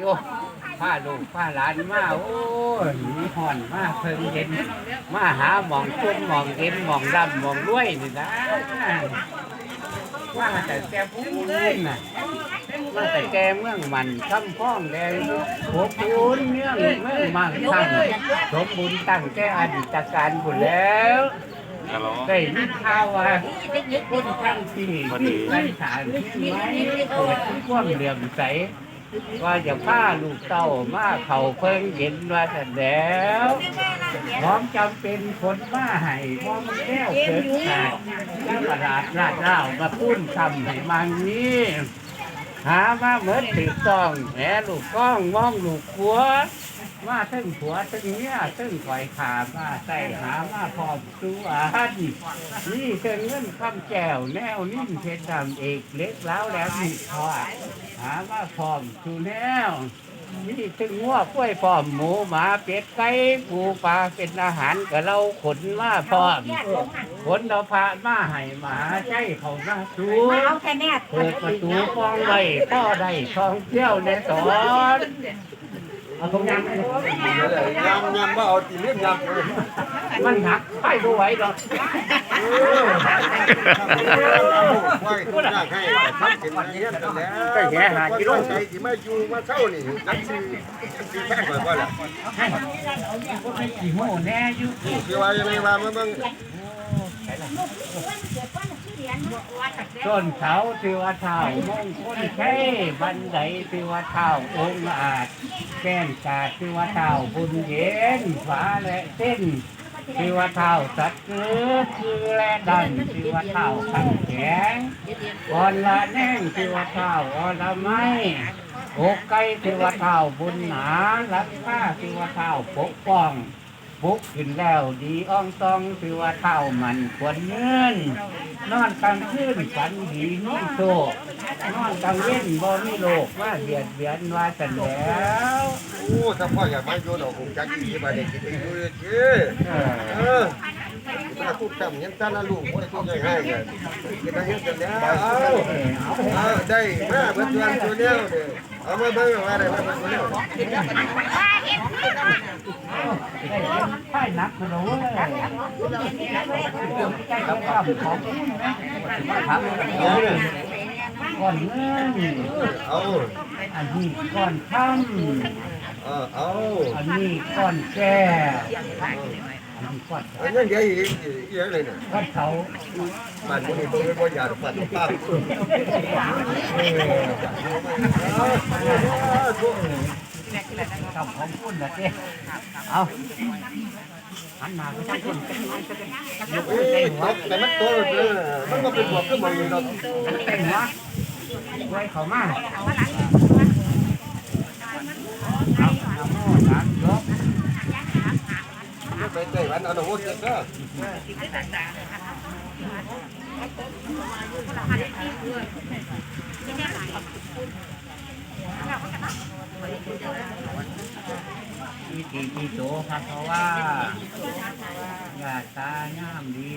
โยผ้าลูกผ้าหลานมาโอ้ยหนีห่อนมาเพิ่งเย็นมาหาหมองชุ่มหมองเย็นหมองดำหมองรวยนี่นะว่าแต่แกพูดน่ะว่าแต่แกเมืองมันคำพ้องแดงโหปูนเมืองเมืองมันตั้งสมบูรณ์ตั้งแก่อดีตการบุญแล้วฮัลโหลได้ยินข่าวว่าคนทั้งที่ที่ไรฐานที่ไว้เปิดที่ความเหลื่อมใส ว่าจะพาลูกเต้ามาเขาเพิ่งเห็นว่าแต่แล้วพร้อมจำเป็นคนมาให้พร้อมแก้วเกิดขาดแล้วประหลาดราดเล่ามาพูดคำให้มังนี้หามาเหมือนถือต้องแหมลูกก้องมองลูกขัว มาตึงผัวตึงเนี้ยตึงคอยขามาใส่หามาพร้อมตัวอาหารนี่เชิงเงินคำแก้วแนวนิ่มเพชรดำเอกเล็กแล้วแล้วนี่พอหามาพร้อมชูแนวนี่ถึงงัวกล้วยพร้อมหมูหมาเป็ดไก่ปูปลาเป็นอาหารกับเราขนมาพร้อมขนเราพามาให้หมาใช้เขามาสูมาเอาแค่แน่เปิดประตูฟองไว้พ่อได้ท่องเที่ยวในสอน เอาตรงยังยำยำว่าเอาตีเลี้ยงยำมันหักไปบ่ไหวดอกไว้ทุกอย่างให้ทำเป็นเลี้ยงกันแล้วใจที่มาอยู่มาเช่านี่นักซื้อซื้อแพงกว่าแล้วให้ก็เป็นกี่โมแน่อยู่คือว่ายังไงว่ามันมึงต้นเขาถือว่าเท่ามงคลใช่บันไดถือว่าเท่าองค์อาจ แก้มกาชื่อว่าเท่าบุญเย็นฟ้าและเส้นชื่อว่าเท่าสัตว์คือคือและดันชื่อว่าเท่าขันแข็งอ่อนละแน่งชื่อว่าเท่าอ่อนละไม้อกไก่ชื่อว่าเท่าบุญหนารักข้าชื่อว่าเท่าปกป้อง บุกขึ้นแล้วดีอ่องตองชื่อว่าเท่ามันควรเงินนอนกลางคืนฝันดีมีโชคนอนกลางเว้นบ่มีโลกว่าเบียดเบียนว่าสันแล้วโอ้ถ้าพ่ออยากมาอยู่ดอกคงจักดีมาเด็กกินอยู่เจ้เออถ้าทุกจำยังตาละลูกไม่ทุกอย่างให้กันกินได้ยังกันแล้วเอาได้มาเบิดวันตัวเดียวเด้อ เอามาเบิ่งว่าได้มาเบิ่งตัวเดียวไข่นักระโดดเลยใกล้กับข้าวของคุณนะมาทำก่อนเงินเอาอันนี้ก่อนค่เออเอาอันนี้ก่อนแก่ นนี้ก่อนอันนั้นเดี๋ยวอีกอีกเลยเนี่ยก่อนเขามันบ่ได้บ่ได้บ่อยากฟันป้าเออเจ้าของคุณนะเจ้เอาหันมาก็ต้องคุณยกเอ้เต็ยมหัวแต่มันโตเลยมันก็เป็นบวกขึ้นมาอยู่ดอกเต็มหัวไว้เขามาเอาเอาโม่สามยก ไปเตะวันเอาดอกโหดเด้ออีตีอีโตครับเพราะว่าญาติตาย่ามดี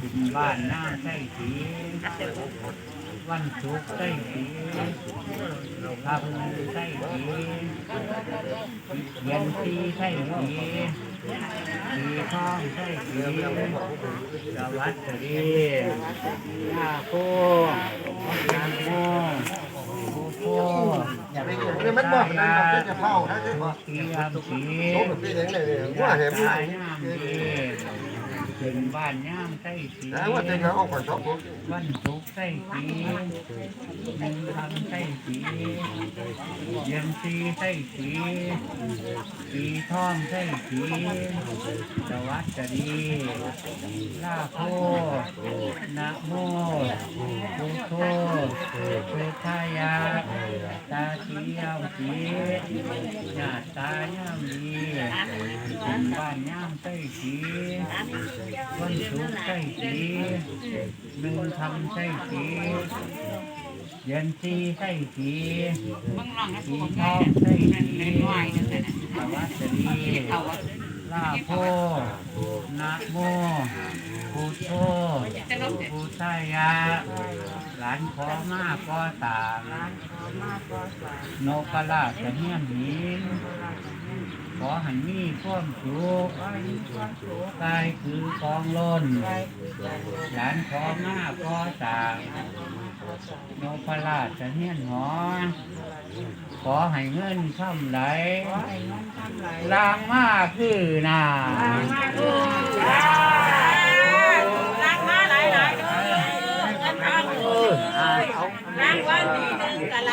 ถึงบ้านน้ำใส่สี วันศุกร์ใส่สีครับใส่สีเย็นสีใส่สีสีทองใส่สีสวัสดีหน้าโค้งนางโค้งผู้โค้งอย่าไปอยู่เนี่ยมันบอกนะมันจะเผานะใช่ป่ะสีสีอันตีว่าแหมตายย่าม บ้านย่ามใส่สีนะว่าจะเอาไปชอบผมวันศุกร์ใส่สีหนึ่งทำใส่สีเย็นสีใส่สีสีทองใส่สีสวัสดีลาโพนะโมพุทโธพุทธายาตาสียามสีญาติตายามดีถึงบ้านย่ามใส่สีวันศุกร์ใส่สีหนึ่งทำใส่สีเย็นสีใส่สีสีทองใส่สีสวัสดีลาโพนะโมพุทโธพุทธายะหลานขอมาก็ต่ามนกกระลาจะเฮียนหิน อให้มีความสุขกายคือกองล้นหลานขอมาก็ตามนกกระลาจะเฮียนหอขอให้เงินช่ำไหลลางมากคือนารักมาหลายหลายๆเด้อเงินทองเอออ่าเอารักวันดีหนึงกันไร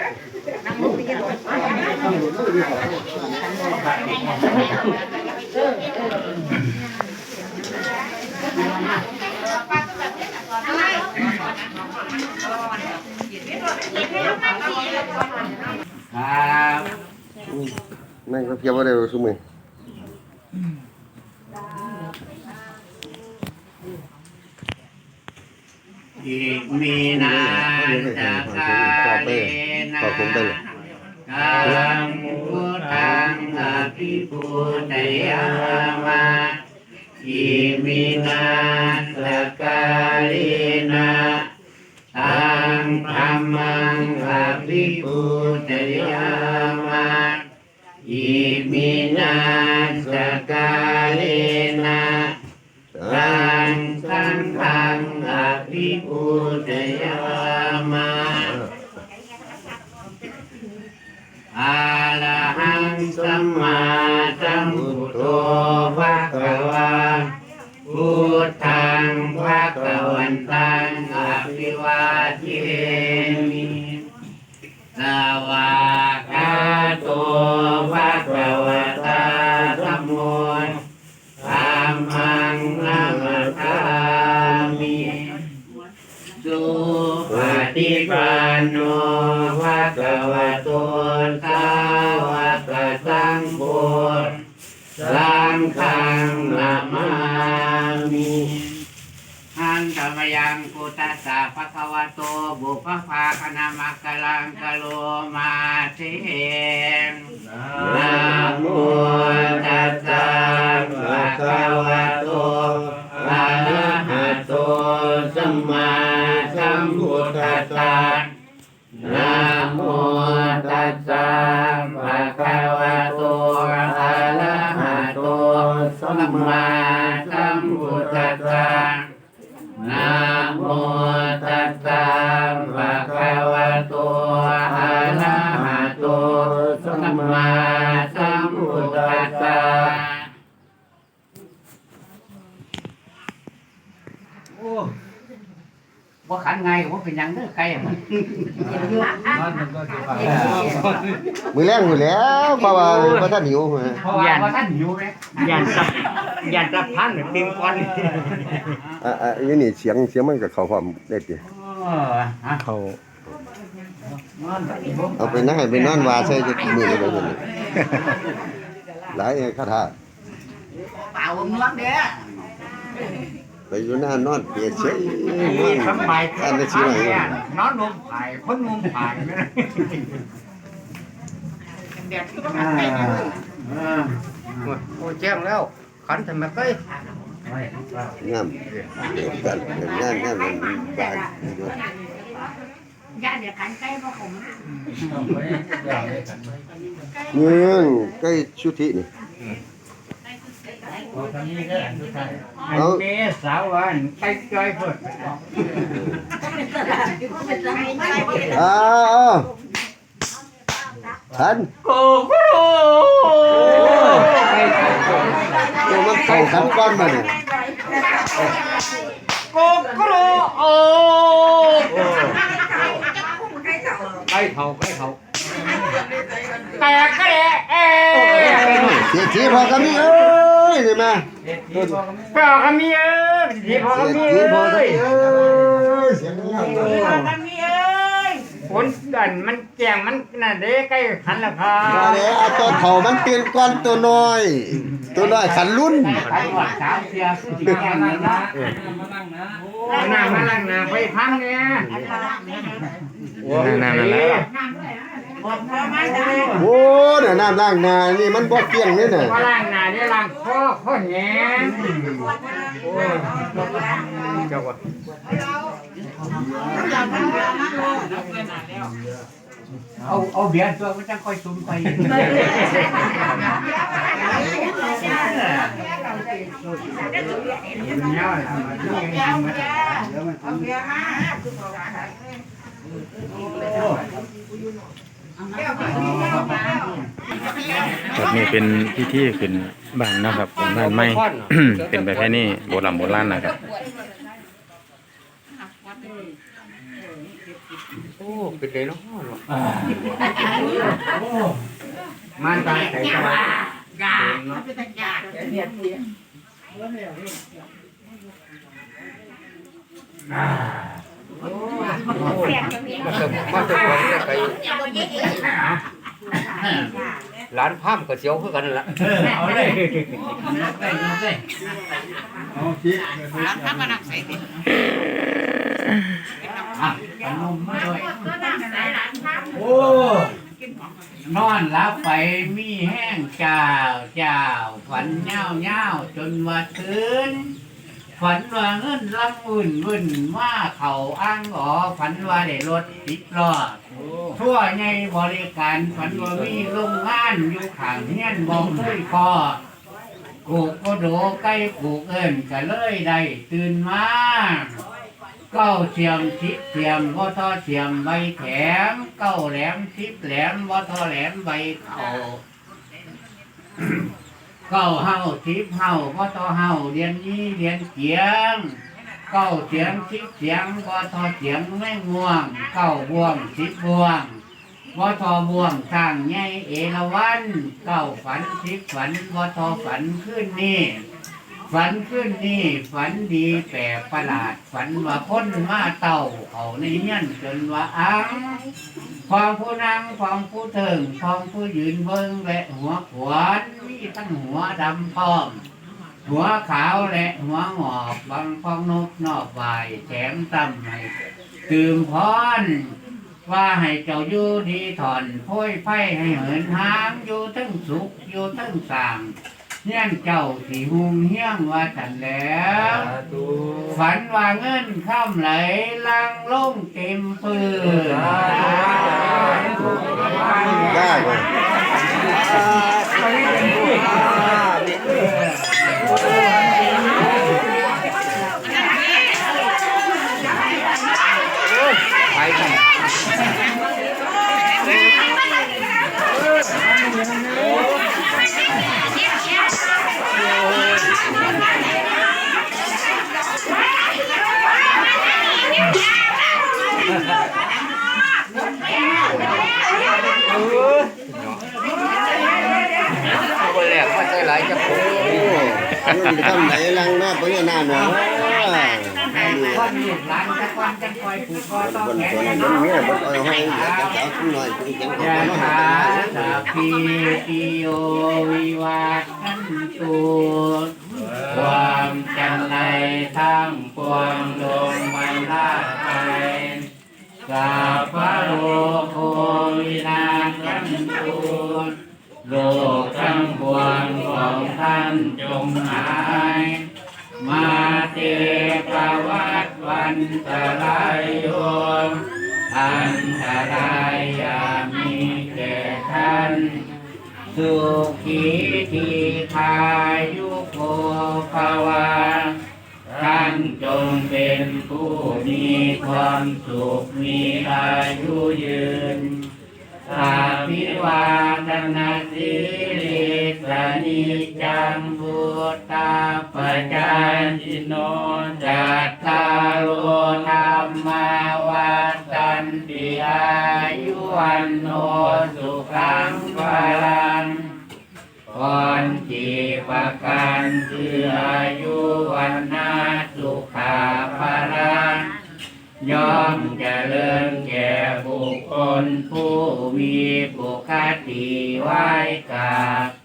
นั่งก็เพียบว่าได้รู้สมืออิมีนาจักขาเลนะ กังมุทังอภิปุตยามาอิมินาจักขาเลนะตังธรรมังอภิปุตยามาอิมินาจักขาเลนะตังสังฆังอภิปุตยามา อาละหังสัมมาสัมพุทโธภะคะวาพุทธังภะคะวันตังอภิวาทิเทมิสวากาโตภะคะวะตาธัมโมธรรมังนามาธามิสุปฏิปันโน สสะภะคะวะโตบุพภาคณามักกะลังกะโลมาเทนนะโมตัสสะภะคะวะโต โอ้ว่าขันไงว่าเป็นหยังเด้อไก่มันมือแรงมือแล้วเพราะว่าเพราะท่านหิวมาเพราะว่าว่าท่านหิวไหมยันตับยันตับพันเต็มก้อนอะอะอันนี้เสียงเสียงมันกับเขาความได้ติเออฮะเขานอนแบบนี้เอาไปนั่งให้ไปนอนวาใส่จะกินนี่เลยเดี๋ยวนี้หลายคาถาเป่าเนื้อเด้อ ไปอยู่หน้านอนเปียกเฉยนอนสบายอันนี้ชื่ออะไรเนี่ยนอนนมผายคนนมผายไม่ได้เด็ดที่ก็อ่ามาเป็นอยู่อ่าโอ้แจ้งแล้วขันทำไมไปงามเด็กกันงานงานมันบางย่าเดี๋ยวขันใกล้พ่อผมเมืองใกล้ชุธินี่ อันนี้สาววันไปจอยพิ่นอ้าวทันโอ้โหโอ้มันเข้าขันก้อนมาเนี่ยโกโกรโอ้ใกล้เขาใกล้เขาแตกก็แหละเอ้ยเสียทีพอกันนี่เอ้ ยนี่มาพอก็มีเอ้ยดีพอก็เสียมีพอเอ้กันยนี่เอ้ยเสียงเงี้ยกันมีเอ้ยฝนดันมันแจงมันน่ะเด้ใกล้ขันแล้วครัมาบเลยเอาตัวเถามันเปลี่ยนก้อนตัวน้อย ตัวน้อยขันรุ่นไปหวัดสามเสียคือสิแก่นั่นนะเอาหน้ามาล้างน้าไปพังเนี่ยนั่นนั่นแหละ หมดพอมาได้โอ้เนี่ยน้ำล้างหน้านี่มันบ่เกลี้ยงนี่น่ะว่าล้างหน้าได้ล้างคอคอแหงเจ้าว่าเอาเอาเบียร์ตัวมันจะค่อยซุ้มไปเนี่ยล่ะมันยังไงมันเอาเบียร์มา ครับนี่เป็นพิธีขึ้นบ้านนะครับเป็นบ้านไม้ เป็นแบบนี้โบราณโบราณนะครับโอ้เป็นไงเนาะมันตายใส่ตามาจะ มาจะของจะไปร้านพามก็เสียวคือกันละเอาเลยเลยรับทักมานักใส่ดิอะขนมมาด้วยก็นั่งใส่หลานทักโอ้นอนรับไปมีแห้งเจ้าเจ้าฝันเงาเงาจนว่าคืน ฝันว่าเงินลำอุ่นวุ่นว่าเขาอ้างอ๋อฝันว่าได้รถติดล้อทั่วในบริการฝันว่ามีโรงงานอยู่ข้างเฮียนบอกเคยพอกูก็โดใกล้กูเอิ้นก็เลยได้ตื่นมาเก้าเสียมสิบเสียมว่าทอเสียมใบแขมเก้าแหลมสิบแหลมว่าทอแหลมใบเข่า เก้าเฮาสิบเฮาว่าทอเฮาเรียนนี้เรียนเสียง เก้าเสียงสิบเสียงว่าทอเสียงไม่ง่วง เก้าบ่วงสิบบ่วงบ่ทอบ่วงทางไงเอราวัน เก้าฝันสิบฝันบ่ทอฝันขึ้นนี่ ฝันขึ้นนี่ฝันดีแปลกประหลาด ฝันว่าพ้นมาเต่าเขาในเงี้ยนจนว่าอังความผู้นั่งความผู้เถิงความผู้ยืนเบิ้งและหัวขวานมีทั้งหัวดำพร้อม หัวขาวและหัวหงอกบางฟองนกนอกวายแถมตั้มให้ตื่มพรว่าให้เจ้าอยู่ดีถอนพ้อยไฟให้เหินหางอยู่ทั้งสุขอยู่ทั้งสาง เฮี้ยนเจ้าสีหุงเฮี้ยงว่าฉันแล้ว ฝันว่าเงินข้ามไหลลังลงเต็มปืนได้บ่ไปกัน คนแรกมาใส่หลายจะปุ๊ โอ้มันทำไหนลังแม่ปนี่น้าเนาะ คนลูกหลานจะควันจะคอยผูกคอต้องคนแขคนนมันเนาะเมียบ่เอาให้จัน้อยคุณจังยาถาสัพพิติโยวิวัตชันตุความจันไรทั้งปวงลงมันลาไปสัพพโลโควินาชันตุโลกทั้งปวงของท่านจงหาย มาเตปวัตวันตรายโยอันตรายยามีแก่ท่านสุขีทีคายุโกภาวาท่านจงเป็นผู้มีความสุขมีอายุยืนอาภิวาทนาสิริ นิจังพุทธาปจายิโนจัตตารโอธรรมาวัตันติอายุวันโนสุขังพลังก่อนจีประกันคืออายุวันนาสุขาพลังย่อมเจริญแก่บุคคลผู้มีปุคติไว้กาบ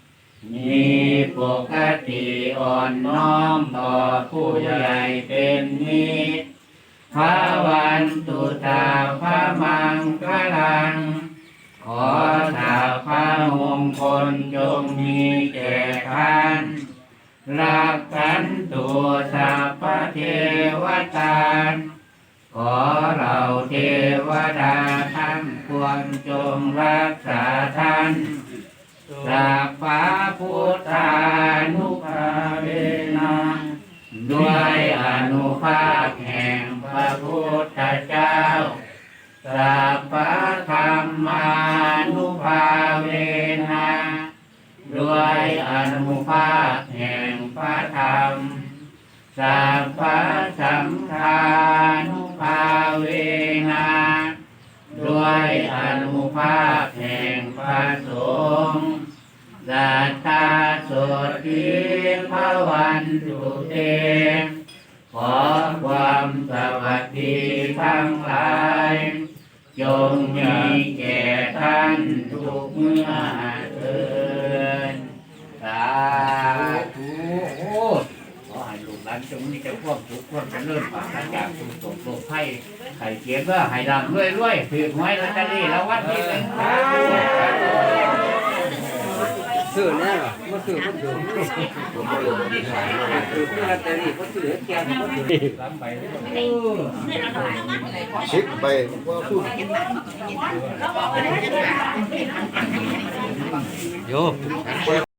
มีปกติอ่อนน้อมต่อผู้ใหญ่เป็นมิตรพระวันตุตาพระมังคลัง ขอถาพระมงคลจงมีแก่ท่านรักกันตัวสัพพเทวตาขอเราเทวดาทั้งปวงจงรักษาท่าน สัพพะพุทธานุภาเวนะด้วยอนุภาพแห่งพระพุทธเจ้าสัพพะธรรมานุภาเวนะด้วยอนุภาพแห่งพระธรรมสัพพะสังฆานุภาเวนะด้วยอนุภาพแห่งพระสงฆ์ สัทธาโสติภาวันตุเต ขอความสวัสดีทั้งหลายจงมีแก่ท่านทุกเมื่อเทินสาธุโอ้ขอให้ลูกหลานจงมีแต่ความสุขความเจริญปราศจากทุกโศกโรคภัยไข่เกียรเพื่อให้ร่ำรวยรวยถือหวยลอตเตอรี่แล้ววัดที่หนึ่งสาธุ ซื้อเนี่ยมาซื้อคนเดิมซื้อเพื่อลอตเตอรี่มาซื้อแกงก็ซื้อชิดไปว่าพูดโย